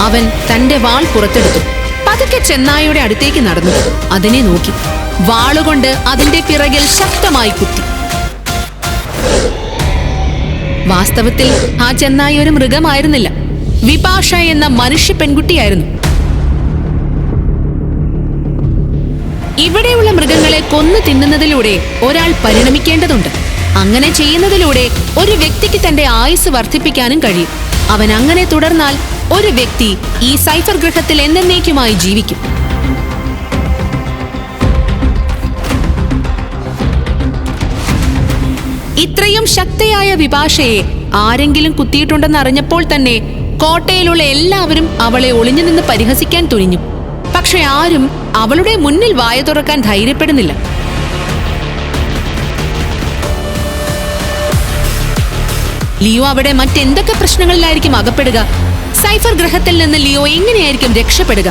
അവൻ തന്റെ വാൾ പുറത്തെടുത്തു. പതുക്കെ ചെന്നായയുടെ അടുത്തേക്ക് നടന്നു. അതിനെ നോക്കി. വാളുകൊണ്ട് അതിന്റെ പിറകിൽ ശക്തമായി കുത്തി. വാസ്തവത്തിൽ ആ ചെന്നായി ഒരു മൃഗമായിരുന്നില്ല. വിപാഷ എന്ന മനുഷ്യ പെൺകുട്ടിയായിരുന്നു. ഇവിടെയുള്ള മൃഗങ്ങളെ കൊന്നു തിന്നുന്നതിലൂടെ ഒരാൾ പരിണമിക്കേണ്ടതുണ്ട്. അങ്ങനെ ചെയ്യുന്നതിലൂടെ ഒരു വ്യക്തിക്ക് തന്റെ ആയുസ് വർദ്ധിപ്പിക്കാനും കഴിയും. അവൻ അങ്ങനെ തുടർന്നാൽ ഒരു വ്യക്തി ഈ സൈഫർ ഗൃഹത്തിൽ എന്നേക്കുമായി ജീവിക്കും. ഇത്രയും ശക്തയായ വിഭാഷയെ ആരെങ്കിലും കുത്തിയിട്ടുണ്ടെന്ന് അറിഞ്ഞപ്പോൾ തന്നെ കോട്ടയിലുള്ള എല്ലാവരും അവളെ ഒളിഞ്ഞു നിന്ന് പരിഹസിക്കാൻ തുനിഞ്ഞു. പക്ഷെ ആരും അവളുടെ മുന്നിൽ വായ തുറക്കാൻ ധൈര്യപ്പെടുന്നില്ല. ലിയോ അവിടെ മറ്റെന്തൊക്കെ പ്രശ്നങ്ങളിലായിരിക്കും അകപ്പെടുക? സൈഫർ ഗ്രഹത്തിൽ നിന്ന് ലിയോ എങ്ങനെയായിരിക്കും രക്ഷപ്പെടുക?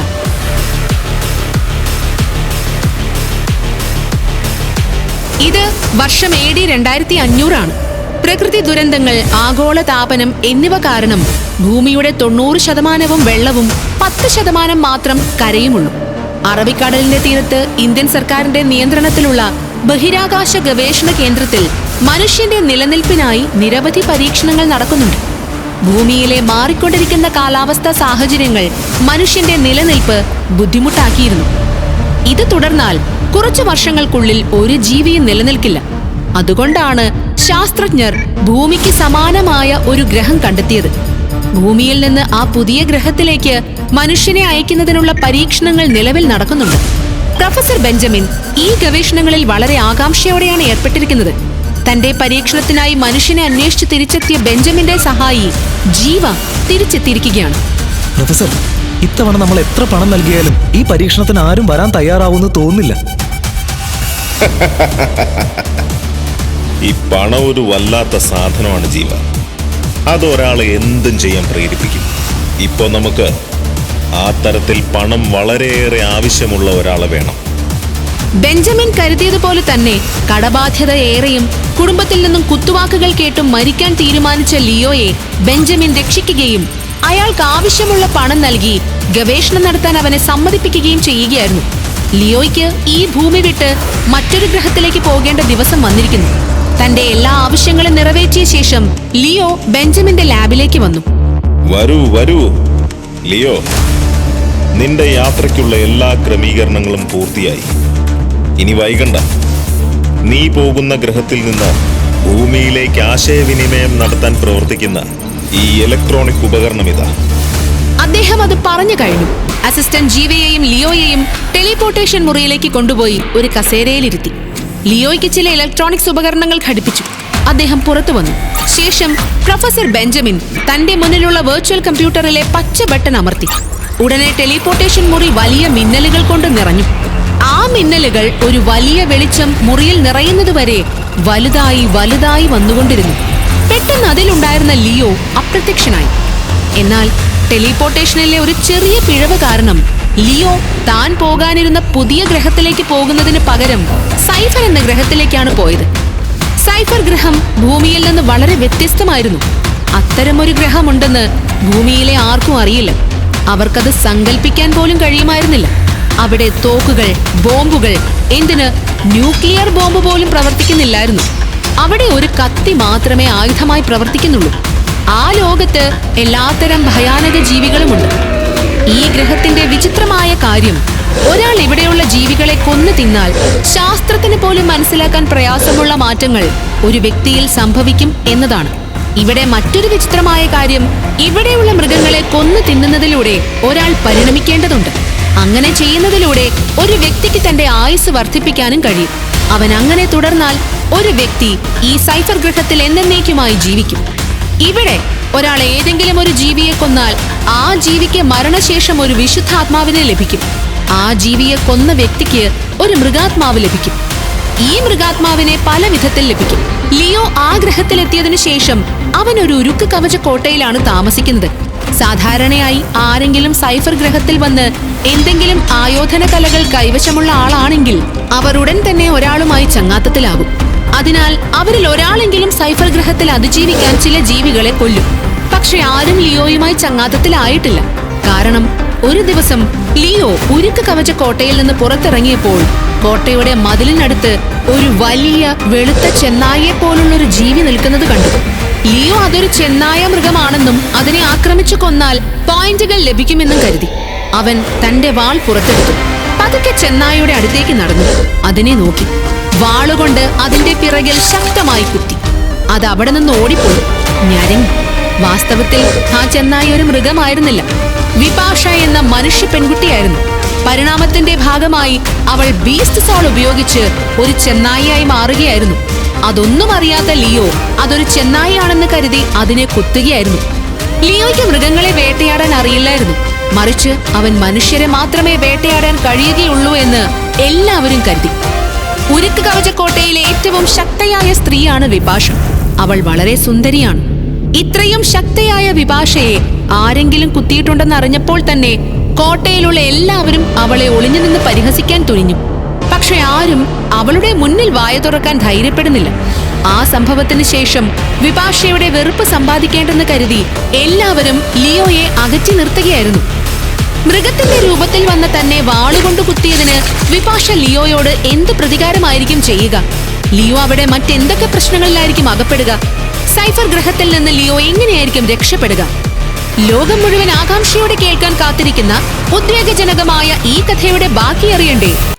ഇത് വർഷം എ ഡി രണ്ടായിരത്തി അഞ്ഞൂറാണ് പ്രകൃതി ദുരന്തങ്ങൾ ആഗോള താപനം എന്നിവ കാരണം ഭൂമിയുടെ തൊണ്ണൂറ് ശതമാനവും വെള്ളവും പത്ത് ശതമാനം മാത്രം കരയുമുള്ളൂ. അറബിക്കടലിന്റെ തീരത്ത് ഇന്ത്യൻ സർക്കാരിന്റെ നിയന്ത്രണത്തിലുള്ള ബഹിരാകാശ ഗവേഷണ കേന്ദ്രത്തിൽ മനുഷ്യന്റെ നിലനിൽപ്പിനായി നിരവധി പരീക്ഷണങ്ങൾ നടക്കുന്നുണ്ട്. ഭൂമിയിലെ മാറിക്കൊണ്ടിരിക്കുന്ന കാലാവസ്ഥ സാഹചര്യങ്ങൾ മനുഷ്യന്റെ നിലനിൽപ്പ് ബുദ്ധിമുട്ടാക്കിയിരുന്നു. ഇത് തുടർന്നാൽ കുറച്ചു വർഷങ്ങൾക്കുള്ളിൽ ഒരു ജീവിയും നിലനിൽക്കില്ല. അതുകൊണ്ടാണ് ശാസ്ത്രജ്ഞർ ഭൂമിക്ക് സമാനമായ ഒരു ഗ്രഹം കണ്ടെത്തിയത്. ഭൂമിയിൽ നിന്ന് ആ പുതിയ ഗ്രഹത്തിലേക്ക് മനുഷ്യനെ അയക്കുന്നതിനുള്ള പരീക്ഷണങ്ങൾ നിലവിൽ നടക്കുന്നുണ്ട്. പ്രൊഫസർ ബെഞ്ചമിൻ ഈ ഗവേഷണങ്ങളിൽ വളരെ ആകാംക്ഷയോടെയാണ് ഏർപ്പെട്ടിരിക്കുന്നത്. തന്റെ പരീക്ഷണത്തിനായി മനുഷ്യനെ അന്വേഷിച്ച് തിരിച്ചെത്തിയ ബെഞ്ചമിന്റെ സഹായി ജീവ തിരിച്ചെത്തിയിരിക്കുകയാണ്. പ്രൊഫസർ ഇത്തവണ നമ്മൾ എത്ര പണം നൽകിയാലും ഈ പരീക്ഷണത്തിന് ആരും വരാൻ തയ്യാറാവുമെന്ന് തോന്നില്ല ഈ പണം ഒരു വല്ലാത്ത സാധനമാണ് ജീവ. അത് ഒരാളെ എന്തും ചെയ്യാൻ പ്രേരിപ്പിക്കും. ഇപ്പൊ നമുക്ക് ആ തരത്തിൽ പണം വളരെയേറെ ആവശ്യമുള്ള ഒരാളെ വേണം. ബെഞ്ചമിൻ കരുതിയതുപോലെ തന്നെ കടബാധ്യത ഏറെയും കുടുംബത്തിൽ നിന്നും കുത്തുവാക്കുകൾ കേട്ടും മരിക്കാൻ തീരുമാനിച്ച ലിയോയെ ബെഞ്ചമിൻ രക്ഷിക്കുകയും അയാൾക്ക് ആവശ്യമുള്ള പണം നൽകി ഗവേഷണം നടത്താൻ അവനെ സമ്മതിപ്പിക്കുകയും ചെയ്യുകയായിരുന്നു. ലിയോയ്ക്ക് ഈ ഭൂമി വിട്ട് മറ്റൊരു ഗ്രഹത്തിലേക്ക് പോകേണ്ട ദിവസം വന്നിരിക്കുന്നു. തന്റെ എല്ലാ ആവശ്യങ്ങളും നിറവേറ്റിയ ശേഷം ലിയോ ബെഞ്ചമിന്റെ ലാബിലേക്ക് വന്നു. വരൂ വരൂ. ലിയോ നിന്റെ യാത്രയ്ക്കുള്ള എല്ലാ ക്രമീകരണങ്ങളും പൂർത്തിയായി. ഇനി വൈകണ്ട. നീ പോകുന്ന ഗ്രഹത്തിൽ നിന്ന് ഭൂമിയിലേക്ക് ആശയവിനിമയം നടത്താൻ പ്രവർത്തിക്കുന്ന ഈ ഇലക്ട്രോണിക് ഉപകരണം ഇതാ അദ്ദേഹം അത് പറഞ്ഞു കഴിഞ്ഞു. അസിസ്റ്റന്റ് ജീവയെയും ലിയോയെയും ടെലിപോർട്ടേഷൻ മുറിയിലേക്ക് കൊണ്ടുപോയി ഒരു കസേരയിലിരുത്തി. ലിയോയ്ക്ക് ചില ഇലക്ട്രോണിക്സ് ഉപകരണങ്ങൾ ഘടിപ്പിച്ചു. അദ്ദേഹം പുറത്തു വന്നു. ശേഷം പ്രൊഫസർ ബെഞ്ചമിൻ തന്റെ മുന്നിലുള്ള വെർച്വൽ കമ്പ്യൂട്ടറിലെ പച്ച ബട്ടൺ അമർത്തി. ഉടനെ ടെലിപോർട്ടേഷൻ മുറി വലിയ മിന്നലുകൾ കൊണ്ട് നിറഞ്ഞു. ആ മിന്നലുകൾ ഒരു വലിയ വെളിച്ചം മുറിയിൽ നിറയുന്നതുവരെ വലുതായി വലുതായി വന്നുകൊണ്ടിരുന്നു. പെട്ടെന്ന് അതിലുണ്ടായിരുന്ന ലിയോ അപ്രത്യക്ഷനായി. എന്നാൽ ടെലിപോർട്ടേഷനിലെ ഒരു ചെറിയ പിഴവ് കാരണം ലിയോ താൻ പോകാനിരുന്ന പുതിയ ഗ്രഹത്തിലേക്ക് പോകുന്നതിന് പകരം സൈഫർ എന്ന ഗ്രഹത്തിലേക്കാണ് പോയത്. സൈഫർ ഗ്രഹം ഭൂമിയിൽ നിന്ന് വളരെ വ്യത്യസ്തമായിരുന്നു. അത്തരമൊരു ഗ്രഹമുണ്ടെന്ന് ഭൂമിയിലെ ആർക്കും അറിയില്ല. അവർക്കത് സങ്കല്പിക്കാൻ പോലും കഴിയുമായിരുന്നില്ല. അവിടെ തോക്കുകൾ ബോംബുകൾ എന്തിന് ന്യൂക്ലിയർ ബോംബ് പോലും പ്രവർത്തിക്കുന്നില്ലായിരുന്നു. അവിടെ ഒരു കത്തി മാത്രമേ ആയുധമായി പ്രവർത്തിക്കുന്നുള്ളൂ. ആ ലോകത്ത് എല്ലാത്തരം ഭയാനക ജീവികളുമുണ്ട്. ഈ ഗ്രഹത്തിന്റെ വിചിത്രമായ കാര്യം ഒരാൾ ഇവിടെയുള്ള ജീവികളെ കൊന്നു തിന്നാൽ ശാസ്ത്രത്തിന് പോലും മനസ്സിലാക്കാൻ പ്രയാസമുള്ള മാറ്റങ്ങൾ ഒരു വ്യക്തിയിൽ സംഭവിക്കും എന്നതാണ്. ഇവിടെ മറ്റൊരു വിചിത്രമായ കാര്യം ഇവിടെയുള്ള കൊന്നു തിന്നുന്നതിലൂടെ ഒരാൾ പരിണമിക്കേണ്ടതുണ്ട്. അങ്ങനെ ചെയ്യുന്നതിലൂടെ ഒരു വ്യക്തിക്ക് തന്റെ ആയുസ് വർദ്ധിപ്പിക്കാനും കഴിയും. അവൻ അങ്ങനെ തുടർന്നാൽ ഒരു വ്യക്തി ഈ സൈഫർ ഗ്രഹത്തിൽ എന്നേക്കുമായി ജീവിക്കും. ഇവിടെ ഒരാൾ ഏതെങ്കിലും ഒരു ജീവിയെ കൊന്നാൽ ആ ജീവിക്ക് മരണശേഷം ഒരു വിശുദ്ധാത്മാവിനെ ലഭിക്കും. ആ ജീവിയെ കൊന്ന വ്യക്തിക്ക് ഒരു മൃഗാത്മാവ് ലഭിക്കും. ഈ മൃഗാത്മാവിനെ പല വിധത്തിൽ ലഭിക്കും. ലിയോ ആ ഗ്രഹത്തിലെത്തിയതിനു ശേഷം അവൻ ഒരു ഉരുക്ക് കവച കോട്ടയിലാണ് താമസിക്കുന്നത്. സാധാരണയായി ആരെങ്കിലും സൈഫർ ഗ്രഹത്തിൽ വന്ന് എന്തെങ്കിലും ആയോധന കലകൾ കൈവശമുള്ള ആളാണെങ്കിൽ അവർ ഉടൻ തന്നെ ഒരാളുമായി ചങ്ങാത്തത്തിലാകും. അതിനാൽ അവരിൽ ഒരാളെങ്കിലും സൈഫർ ഗ്രഹത്തിൽ അതിജീവിക്കാൻ ചില ജീവികളെ കൊല്ലും. പക്ഷെ ആരും ലിയോയുമായി ചങ്ങാത്തത്തിലായിട്ടില്ല. കാരണം ഒരു ദിവസം ലിയോ ഉരുക്ക് കവച കോട്ടയിൽ നിന്ന് പുറത്തിറങ്ങിയപ്പോൾ കോട്ടയുടെ മതിലിനടുത്ത് ഒരു വലിയ വെളുത്ത ചെന്നായിയെ പോലുള്ള ഒരു ജീവി നിൽക്കുന്നത് കണ്ടു. ലിയോ അതൊരു ചെന്നായ മൃഗമാണെന്നും അതിനെ ആക്രമിച്ചു കൊന്നാൽ പോയിന്റുകൾ ലഭിക്കുമെന്നും കരുതി. അവൻ തന്റെ വാൾ പുറത്തെടുത്തു. പതുക്കെ ചെന്നായയുടെ അടുത്തേക്ക് നടന്നു. അതിനെ നോക്കി. വാളുകൊണ്ട് അതിന്റെ പിറകിൽ ശക്തമായി കുത്തി. അത് അവിടെ നിന്ന് ഓടിപ്പോയി. ഞരങ്ങി. വാസ്തവത്തിൽ ആ ചെന്നായി ഒരു മൃഗമായിരുന്നില്ല. വിപാഷ എന്ന മനുഷ്യ പെൺകുട്ടിയായിരുന്നു. പരിണാമത്തിന്റെ ഭാഗമായി അവൾ ബീസ്റ്റ് സോൾ ഉപയോഗിച്ച് ഒരു ചെന്നായിയായി മാറുകയായിരുന്നു. അതൊന്നും അറിയാത്ത ലിയോ അതൊരു ചെന്നായിയാണെന്ന് കരുതി അതിനെ കുത്തുകയായിരുന്നു. ലിയോയ്ക്ക് മൃഗങ്ങളെ വേട്ടയാടാൻ അറിയില്ലായിരുന്നു. മറിച്ച് അവൻ മനുഷ്യരെ മാത്രമേ വേട്ടയാടാൻ കഴിയുകയുള്ളൂ എന്ന് എല്ലാവരും കരുതി. ഉരുക്ക് കവചക്കോട്ടയിലെ ഏറ്റവും ശക്തയായ സ്ത്രീയാണ് വിഭാഷ അവൾ വളരെ സുന്ദരിയാണ്. ഇത്രയും ശക്തയായ വിഭാഷയെ ആരെങ്കിലും കുത്തിയിട്ടുണ്ടെന്ന് അറിഞ്ഞപ്പോൾ തന്നെ കോട്ടയിലുള്ള എല്ലാവരും അവളെ ഒളിഞ്ഞു നിന്ന് പരിഹസിക്കാൻ തുനിഞ്ഞു. പക്ഷെ ആരും അവളുടെ മുന്നിൽ വായ തുറക്കാൻ ധൈര്യപ്പെടുന്നില്ല. ആ സംഭവത്തിന് ശേഷം വിപാഷയുടെ വെറുപ്പ് സമ്പാദിക്കേണ്ടെന്ന് കരുതി എല്ലാവരും ലിയോയെ അകറ്റി നിർത്തുകയായിരുന്നു. മൃഗത്തിന്റെ രൂപത്തിൽ വന്ന തന്നെ വാളുകൊണ്ട് കുത്തിയതിന് വിപാഷ ലിയോയോട് എന്ത് പ്രതികാരമായിരിക്കും ചെയ്യുക? ലിയോ അവിടെ മറ്റെന്തൊക്കെ പ്രശ്നങ്ങളിലായിരിക്കും അകപ്പെടുക? സൈഫർ ഗ്രഹത്തിൽ നിന്ന് ലിയോ എങ്ങനെയായിരിക്കും രക്ഷപ്പെടുക? ലോകം മുഴുവൻ ആകാംക്ഷയോടെ കേൾക്കാൻ കാത്തിരിക്കുന്ന ഉദ്വേഗജനകമായ ഈ കഥയുടെ ബാക്കി അറിയണ്ടേ?